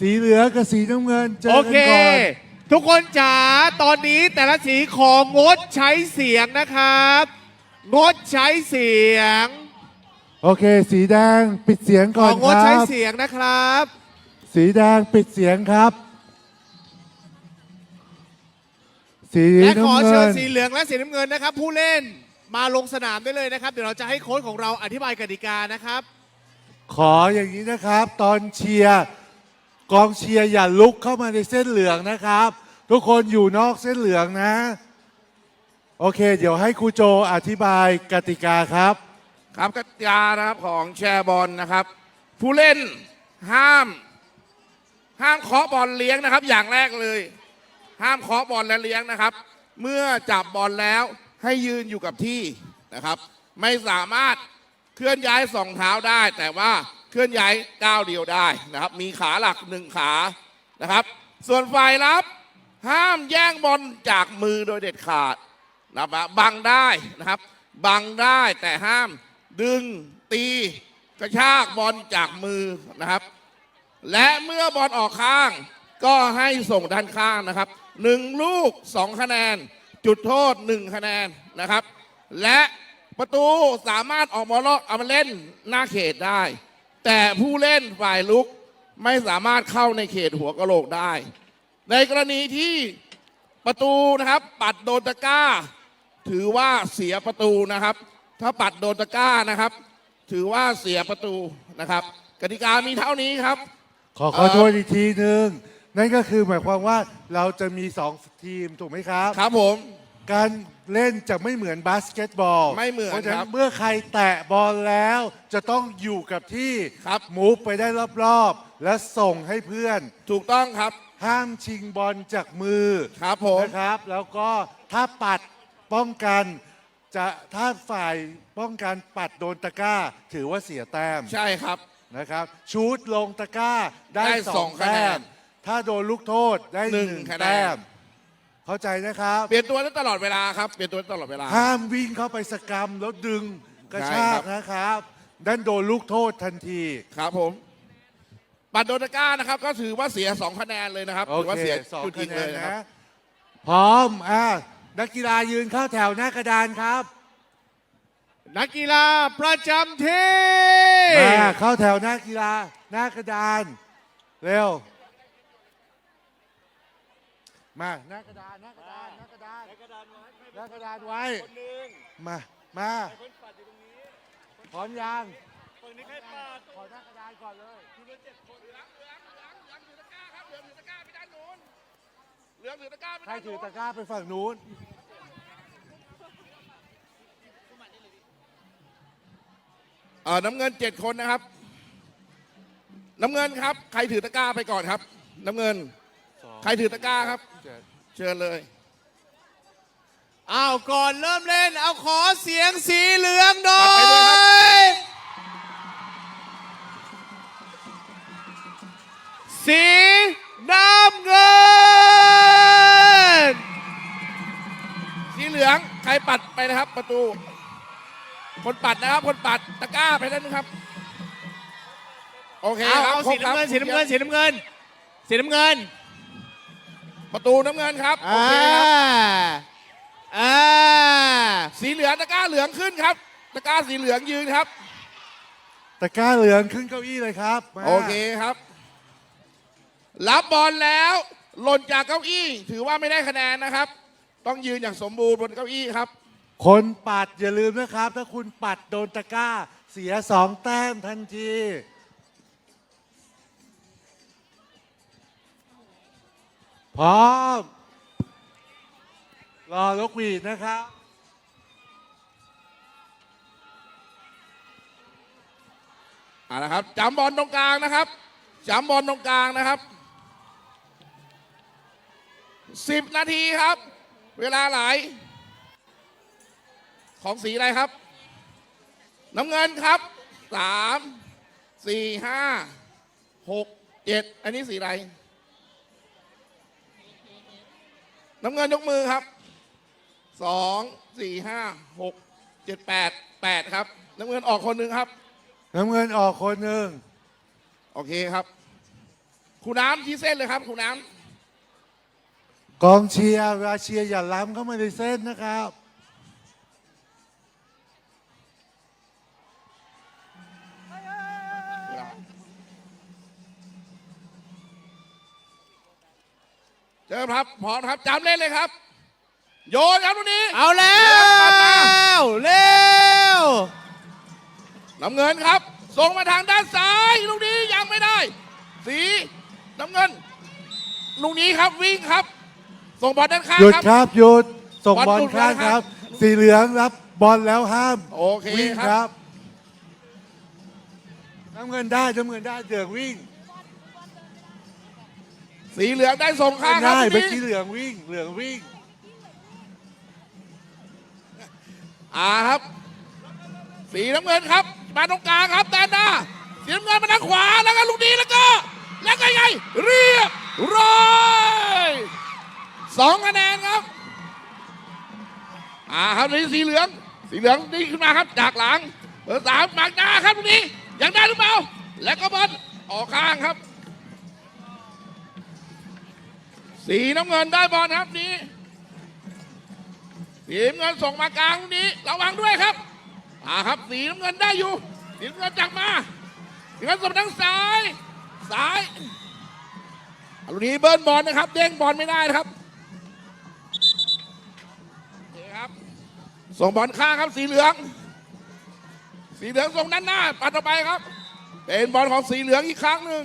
สีเหลืองกับสีน้ำเงินเจอโอกันเค ก่อนทุกคนจ๋าตอนนี้แต่ละสีของงดใช้เสียงนะครับ งดใช้เสียง โอเค สีแดงปิดเสียงขก่ออนงคดรัใช้บ เสียงนะครับ สีแดงปิดเสียงครับ สีและขอน้ำเชิเงิญนสีเหลืองและสีน้ำเงินนะครับ ผู้เล่นมาลงสนามได้เลยนะครับ เดี๋ยวเราจะให้โค้ชของเราอธิบายกติกานะครับ ขออย่างนี้นะครับ ตอนเชียร์ กองเชียร์อย่าลุกเข้ามาในเส้นเหลืองนะครับ ทุกคนอยู่นอกเส้นเหลืองนะ โอเค เดี๋ยวให้ครูโจอธิบายกติกาครับ ครับกติกานะครับของแชร์บอลนะครับ ผู้เล่นห้าม ห้ามเคาะบอลเลี้ยงนะครับ อย่างแรกเลย ห้ามเคาะบอลและเลี้ยงนะครับ เมื่อจับบอลแล้วให้ยืนอยู่กับที่นะครับ ไม่สามารถเคลื่อนย้ายสองเท้าได้ แต่ว่า เคลื่อนย้ายก้าวเดียวได้นะครับ มีขาหลักหนึ่งขานะครับ ส่วนฝ่ายรับ ห้ามแย่งบอลจากมือโดยเด็ดขาดนะครับบังได้นะครับ บังได้แต่ห้ามดึงตีกระชากบอลจากมือนะครับ และเมื่อบอลออกข้าง ก็ให้ส่งด้านข้างนะครับหนึ่งลูกสองคะแนน จุดโทษหนึ่งคะแนนนะครับ และประตูสามารถออกมาลเอามาเล่นหน้าเขตได้ แต่ผู้เล่นฝ่ายลุกไม่สามารถเข้าในเขตหัวกะโหลกได้ ในกรณีที่ประตูนะครับ ปัดโดนตะกร้า ถือว่าเสียประตูนะครับ ถ้าปัดโดนตะกร้านะครับ ถือว่าเสียประตูนะครับ กติกามีเท่านี้ครับ ขอขอโทษอีกทีหนึ่งนั่นก็คือหมายความว่าเราจะมีสองทีมถูกไหมครับ ครับผม การเล่นจะไม่เหมือนบาสเกตบอลไม่เหมือนเพราะฉะคนั้รันบเมื่อใครแตะบอลแล้ว จะต้องอยู่กับที่ครับ มูฟไปได้รอบๆ และส่งให้เพื่อน ถูกต้องครับ ห้ามชิงบอลจากมือครับผม นะครับ แล้วก็ถ้าปัดป้องกันจะถ้าฝ่ายป้องกันปัดโดนตะกร้า ถือว่าเสียแต้มใช่ครับ นะครับ ชูดลงตะกร้าได้ได้สสอองงแต้คะแนมนถ้าโดนลูกโทษได้หหนึ่นึ่งงคะแนน แต้ม เข้าใจนะครับ เปลี่ยนตัวได้ตลอดเวลาครับ เปลี่ยนตัวได้ตลอดเวลา ห้ามวิ่งเข้าไปสกรรมแล้วดึงกระใช่ชาครักบนะครับนั่นโดนลูกโทษทันที ครับผมปัดโดนตะกร้านะครับ ก็ถือว่าเสียสองคะแนนเลยนะครับโอถือว่าเคเสียสองจุดยิคะงแนเลนยนะครับนะพร้อมอะนักกีฬายืนเข้าแถวหน้ากระดานครับนักกีฬาประจำที่มาเข้าแถวหน้ากีฬาหน้ากระดาน เร็ว มาหน้ากระดานหน้ากระดานหน้ากระดานหน้ากระดานไว้หน้ากระดานไว้มามาพร้อมยังขอหน้ากระดานก่อนเลยเหลืองถือตะกร้าครับเหลืองถือตะกร้าไปด้านนู้นเหลืองถือตะกร้าไปใครด้านถือนู้นตะกร้าไปฝั่งนู้นเอ่อน้ำเงินเจ็ดคนนะครับ น้ำเงินครับ ใครถือตะกร้าไปก่อนครับ น้ำเงิน ใครถือตะกร้าครับเชิญเลยอ้าวก่อนเริ่มเล่น เอาขอเสียงสีเหลืองหน่อปัดไปด้วยครั ยสีน้ำเงิน สีเหลืองใครปัดไปนะครับ ประตู คนปัดนะครับ คนปัดตะกร้าไปนั่นนะครับ โอเคเอาครับเอาครสีบครับน้ำเงินสีน้ำเงินสีน้ำเงินสีน้ำเงิน ประตูน้ำเงินครับ โออ่าเคครับ อ่าสีเหลืองตะกร้าเหลืองขึ้นครับ ตะกร้าสีเหลืองยืนครับ ตะกร้าเหลืองขึ้นเก้าอี้เลยครับมาโอเคครับ รับบอลแล้วหล่นจากเก้าอี้ ถือว่าไม่ได้คะแนนนะครับ ต้องยืนอย่างสมบูรณ์บนเก้าอี้ครับ คนปัดอย่าลืมนะครับ ถ้าคุณปัดโดนตะกร้า เสียสองแต้มทันที พร้อม รอลกหวีดนะครับอ่านะครับจำบอลตรงกลางนะครับจำบอลตรงกลางนะครับสิบนาทีครับ เวลาไหลของสีอะไรครับ น้ำเงินครับสามสี่ห้าหกเจ็ดอันนี้สีอะไร น้ำเงินยกมือครับสองสี่ห้าหกเจ็ดแปดแปดครับ น้ำเงินออกคนหนึ่งครับ น้ำเงินออกคนหนึ่งโอเคครับครูน้ำชี้เส้นเลยครับครูน้กองเชียร์เวลาเชียร์อย่าล้ำเข้ามาในเส้นนะครับ เจอครับพร้อมครับจำเล่นเลยครับ โยนครับลูกนี้ เอาแล้เร็วปัดมาวเร็วน้ำเงินครับ ส่งมาทางด้านซ้ายลูกนี้ยังไม่ได้ สีน้ำเงินลูกนี้ครับวิ่งครับ ส่งบอลด้านข้างหยุดครับครับหยุดส่งบอลบอลหลุดข้างแล้วคครัรับ บ สีเหลืองรับบอลแล้วห้ามโอเควิ่งคครัรับ บน้ำเงินได้น้ำเงินได้เหลืองวิ่ง สีเหลืองได้ส่งข้างครับได้ลูกเมื่อนี้กี้เหลืองวิ่ง เหลืองวิ่ง อ่าครับ สีน้ำเงินครับ มาตรงกลางครับแดนหน้าสีน้ำเงินมาทางขวาแล้วก็ลูกนี้แล้วก็ แล้วก็ยังไง เรียบร้อยสองคะแนนครับ อ่าครับนี่สีเหลือง สีเหลืองนี่ขึ้นมาครับจากหลังเบอร์สามหมากหน้าครับลูกนี้ยังได้หรือเปล่าแล้วก็บอลออกข้างครับ สีน้ำเงินได้บอลครับนี้สีน้ำเงินส่งมากลางนี้ระวังด้วยครับอ่าครับสีน้ำเงินได้อยู่สีน้ำเงินจักมาสีน้ำเงินส่งทางซ้ายซ้ายลูกนี้เบิร์นบอลนะครับ เด้งบอลไม่ได้นะครับนี่ครับส่งบอลข้างครับสีเหลือง สีเหลืองส่งด้านหน้าปัดต่อไปครับ เป็นบอลของสีเหลืองอีกครั้งหนึ่ง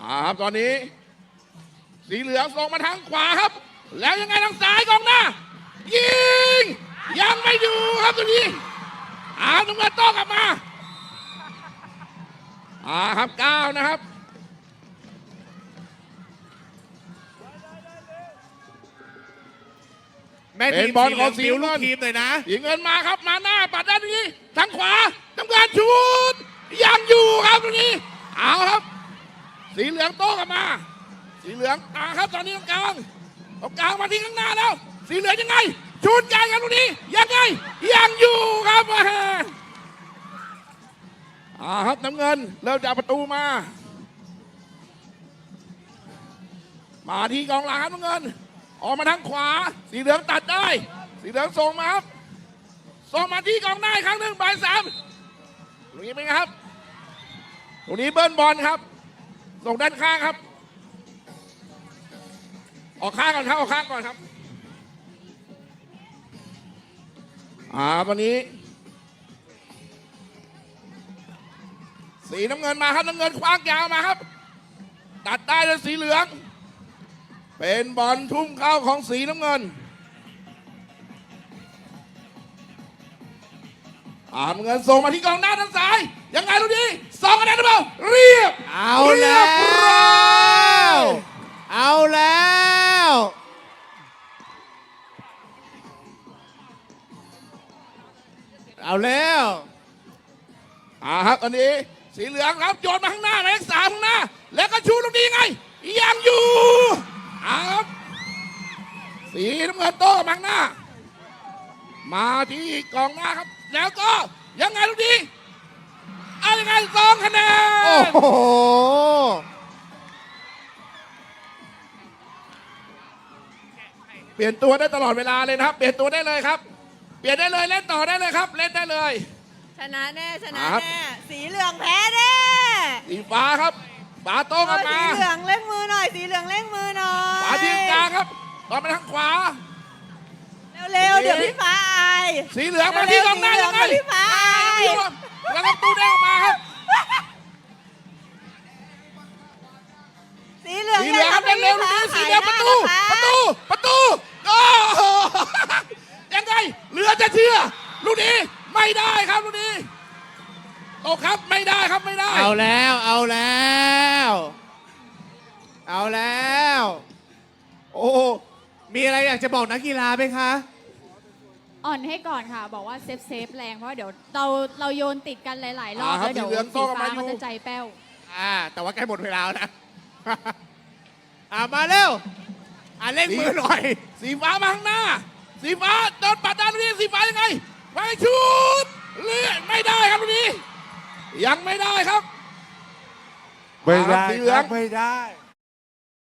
อ่าครับตอนนี้ สีเหลืองส่งมาทางขวาครับ แล้วยังไงทางซ้ายกองหน้า ยิง ยังไม่อยู่ครับตัวนี้อาน้ำเงินโต้กลับมาอ่าครับเก้านะครับแม่เป็ทีนมบอลสีเหขลือองงสีบิ้วน้ำเงิลูกนทีมเลยนะสีเงินมาครับมาหน้าปัดด้านนี้ทางขวาน้ำเงินชุดยังอยู่ครับตรงนี้ เอาครับ สีเหลืองโต้กลับมา สีเหลืองอ่าครับตอนนี้ตรงกลางตรงกลางมาที่ข้างหน้าแล้ว สีเหลืองยังไงชุดใหญ่ครับตรงนี้ยังไงยังอยู่ครับอ่าครับน้ำเงินเริ่มจากประตูมา มาที่กองหลังครับน้ำเงิน ออกมาทางขวา สีเหลืองตัดได้ สีเหลืองส่งมาครับส่งมาที่กองหน้าครั้งหนึ่งใบสามตรงนี้เป็นไงครับตรงนี้เบิ้ลบอลครับส่งด้านข้างครับ ออกข้างก่อนครับออกข้างก่อนครับอ่าวันนี้ สีน้ำเงินมาครับน้ำเงินคว้างยาวมาครับ ตัดได้เลยสีเหลือง เป็นบอลทุ่มเข้าของสีน้ำเงินอ่าน้ำเงินส่งมาที่กองหน้าทางซ้าย ยังไงลูกนี้สองคะแนนหรือเปล่าเรียบ เอาแล้วเรียบร้อยเอาแล้ว เอาแล้วอ่าครับตอนนี้ สีเหลืองครับโยนมาข้างหน้าหมายเลขสามข้างหน้า แล้วก็ชูลูกนี้ยังไง ยังอยู่อ่าครับ สีน้ำเงินโต้มาข้างหน้า มาที่กองหน้าครับ แล้วก็ยังไงลูกนี้เอายังไงสองคะแนโอ้นโห เปลี่ยนตัวได้ตลอดเวลาเลยนะครับ เปลี่ยนตัวได้เลยครับ เปลี่ยนได้เลยเล่นต่อได้เลยครับ เล่นได้เลยชนะแน่ชนะครับแน่สีเหลืองแพ้แน่สีฟ้าครับฟ้าโต้กลับเออมาสีเหลืองเล่งมือหน่อย สีเหลืองเล่งมือหน่อยฟ้าที่กลางครับบอลมาทางขวาเร็วๆเดี๋ยวพี่ฟ้าอายสีเหลืองมาที่กองหน้าเร็ยัวงๆไงสีเหลืองกับพี่ฟ้าอายแล้วก็ตู้ได้ออกมาครับสีเหลืองสีเหลืองครับอย่าเร็วทำๆให้สีพี่เหลืองฟ้าประตูขายหประน้าตูประตูโอ้โหยัง ไง เหลือจะเชื่อลูกนี้ไม่ได้ครับลูกนี้ตกครับไม่ได้ครับไม่ได้ เอาแล้วเอาแล้ว เอาแล้ว โอ้โหมีอะไรอยากจะบอกนักกีฬาไหมคะ อ่อนให้ก่อนค่ะ บอกว่าเซฟเซฟแรงเพราะเดี๋ยวเราเราโยนติดกันหลาย ๆ รอบอ่าครับแล้วเดี๋ยวสีเหลืองโต้สีกลับฟ้ามาอยู่เขาจะใจแป้ว อ่า แต่ว่าใกล้หมดเวลาแล้วนะ อ่ามาเร็ว อ่าเล่นมือหน่อย สีฟ้ามาข้างหน้า สีฟ้าโดนปัดด้านนี้สีฟ้ายังไงไปชุดเลื่อนไม่ได้ครับลูกนี้ ยังไม่ได้ครับ ไม่ได้สีเหลืคอรังบไม่ได้